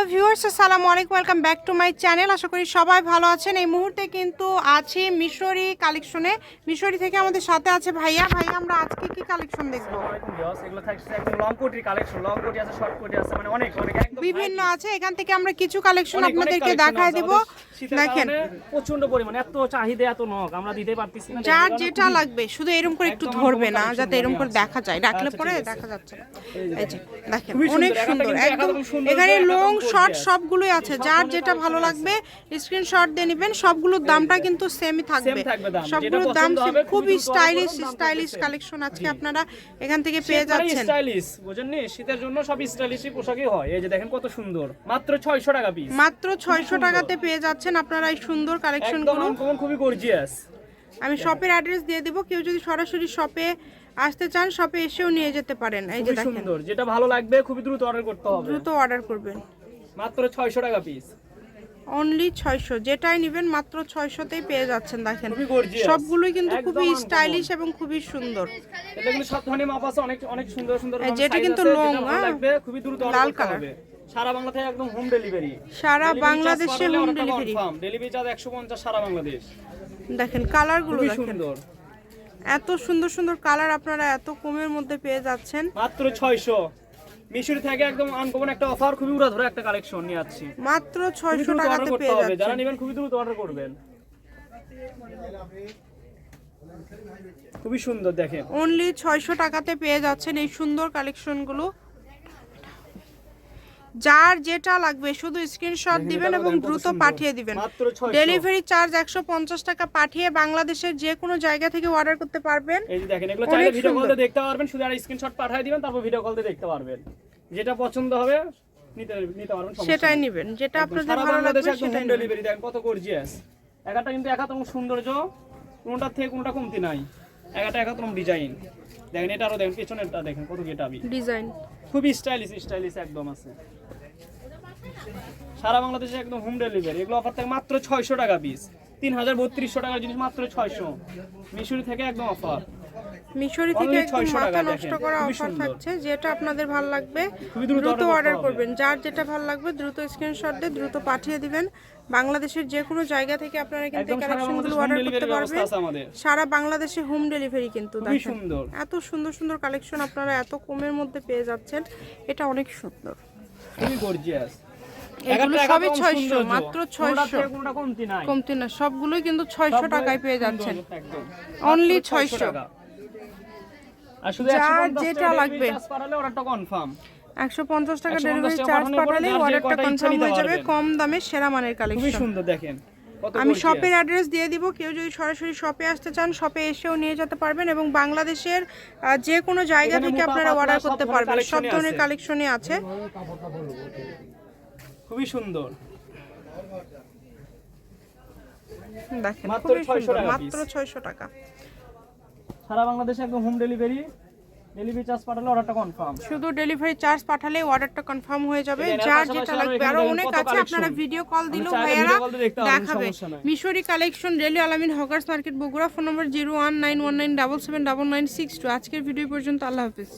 Hello viewers আসসালামু আলাইকুম welcome back to my channel. আশা করি সবাই ভালো আছেন। এই মুহূর্তে কিন্তু আছি মিশরি কালেকশনে। মিশরি থেকে আমাদের সাথে আছে ভাইয়া। ভাইয়া আমরা আজকে কি কালেকশন দেখব? এগুলো থাকছে একদম লং কোটির কালেকশন। লং কোটি আছে শর্ট কোটি আছে মানে অনেক অনেক বিভিন্ন আছে। এখান থেকে আমরা কিছু কালেকশন আপনাদেরকে দেখায় দিব। দেখেন। প্রচণ্ড পরিমাণ এত চাহিদা এত নক আমরা দিতে পারতেছি না। যার যেটা লাগবে শুধু এরকম করে একটু ধরবে না যাতে এরকম করে দেখা যায়। রাখলে পরে দেখা যাচ্ছে এই যে দেখেন অনেক সুন্দর, একদম এখানে লং শর্ট সবগুলোই আছে। যার যেটা ভালো লাগবে স্ক্রিনশট দিয়ে নেবেন সবগুলোর দামটা কিন্তু সেমই থাকবে। সবগুলোর দাম খুবই স্টাইলিশ স্টাইলিশ কালেকশন আজকে আপনারা এখান থেকে পেয়ে যাচ্ছেন। স্টাইলিশ বুঝেননি? শীতের জন্য সব স্টাইলিশই পোশাকই হয়। এই যে দেখেন কত সুন্দর। মাত্র 600 টাকা পিস মাত্র ছয়শো টাকাতে পেয়ে যাচ্ছেন আপনারা এই সুন্দর কালেকশনগুলো খুবই গর্জিয়াস আমি শপের অ্যাড্রেস দিয়ে দিব কেউ যদি সরাসরি শপে আসতে চান শপে এসেও নিয়ে যেতে পারেন। এই যে দেখেন। সুন্দর যেটা ভালো লাগবে খুবই দ্রুত অর্ডার করতে হবে। দ্রুত অর্ডার করবেন। মাত্র 600 টাকা পিস অনলি ছয়শো যেটাই নেবেন মাত্র ছয়শোতেই পেয়ে যাচ্ছেন দেখেন। সবগুলোই কিন্তু খুবই স্টাইলিশ এবং খুবই সুন্দর। এটা কিন্তু ধরনের মাপ আছে অনেক অনেক সুন্দর সুন্দর যেটা কিন্তু ভালো হ্যাঁ। লাগবে খুবই দ্রুত অর্ডার করতে হবে। সারা বাংলা থেকে একদম হোম ডেলিভারি সারা বাংলাদেশে হোম ডেলিভারি ডেলিভারি চার্জ 150 সারা বাংলাদেশ। দেখেন খুবই দেখেন। সুন্দর। এত সুন্দর সুন্দর কালার আপনারা এত কমের মধ্যে পেয়ে যাচ্ছেন। মাত্র 600 মিশরি থেকে একদম আনকমন একটা অফার খুবই উড়া ধরে একটা কালেকশন নিয়ে আসছি। মাত্র খুবই ছয়শো দ্রুত টাকাতে পেয়ে হবে। যারা নেবেন খুবই দ্রুত অর্ডার করবেন। খুবই সুন্দর দেখেন। অনলি ছয়শো টাকাতে পেয়ে যাচ্ছেন এই সুন্দর কালেকশনগুলো যার যেটা লাগবে শুধু স্ক্রিনশট দিবেন এবং দ্রুত পাঠিয়ে দিবেন। ডেলিভারি চার্জ একশো পঞ্চাশ টাকা পাঠিয়ে বাংলাদেশের যে কোনো জায়গা থেকে অর্ডার করতে পারবেন। এই দেখেন এগুলো চাইলে ভিডিও কল দেখতে পারবেন শুধু আর স্ক্রিনশট পাঠিয়ে দিবেন তারপর ভিডিও কল দেখতে পারবেন। যেটা পছন্দ হবে নিতে নিতে পারবেন সেটাই। নেবেন। যেটা আপনাদের ভালো লাগবে সেটাই ডেলিভারি দেখেন কত গর্জিয়াস একাটা কিন্তু একাতম সৌন্দর্য কোনটার থেকে কোনটা কমতি নাই। একাটা একাতম ডিজাইন দেখেন এটা আরও দেখেন পেছনেরটা দেখেন কত গেটাবি ডিজাইন খুবই স্টাইলিশ স্টাইলিশ একদম আছে। সারা বাংলাদেশে একদম হোম ডেলিভারি এগুলো অফার থাকে মাত্র ছয়শো টাকা পিস তিন হাজার বত্রিশশো টাকার জিনিস মাত্র ছয়শো। মিশুরি থেকে একদম অফার মিশরি থেকে একদম মাথা নষ্ট করা অফার থাকছে যেটা আপনাদের ভালো লাগবে দ্রুত অর্ডার করবেন। যার যেটা ভালো লাগবে দ্রুত স্ক্রিনশট দিয়ে দ্রুত পাঠিয়ে দিবেন। বাংলাদেশের যে কোনো জায়গা থেকে আপনারা কিন্তু কালেকশনগুলো অর্ডার করতে পারবেন। সারা বাংলাদেশে হোম ডেলিভারি কিন্তু সুন্দর। এত সুন্দর সুন্দর কালেকশন আপনারা এত কমের মধ্যে পেয়ে যাচ্ছেন এটা অনেক সুন্দর। খুবই গর্জিয়াস এগুলো সবই ছয়শো মাত্র ছয়শো। কমতি না সবগুলোই কিন্তু ছয়শো টাকায় পেয়ে যাচ্ছেন। একদম। Only মাত্র 600 600 টাকা। আর শুধু যার যেটা লাগবে। একশো পঞ্চাশ টাকা ডেলিভারি চার্জ পাঠালে অর্ডারটা কনফার্ম হয়ে যাবে কম দামে সেরা মানের খুবই কালেকশন সুন্দর দেখেন। আমি শপের অ্যাড্রেস দিয়ে দিব কেউ যদি সরাসরি শপে আসতে চান শপে এসেও নিয়ে যেতে পারবেন এবং বাংলাদেশের যে কোনো জায়গা থেকে আপনারা অর্ডার করতে পারবেন। সব ধরনের। কালেকশনই আছে। খুবই সুন্দর। দেখেন মাত্র ছয়শো টাকা। সারা বাংলাদেশে একদম হোম ডেলিভারি ডেলিভারি চার্জ পাঠালে অর্ডারটা কনফার্ম শুধু ডেলিভারি চার্জ পাঠালে অর্ডারটা কনফার্ম হয়ে যাবে। যার যেটা লাগবে আরও অনেক আছে আপনারা ভিডিও কল দিলেও ভাইয়ারা দেখাবে। Mishri collection rally Alamin hawkers market Bogura phone number zero one nine one nine double seven double nine six two আজকের ভিডিও পর্যন্ত আল্লাহ হাফিজ।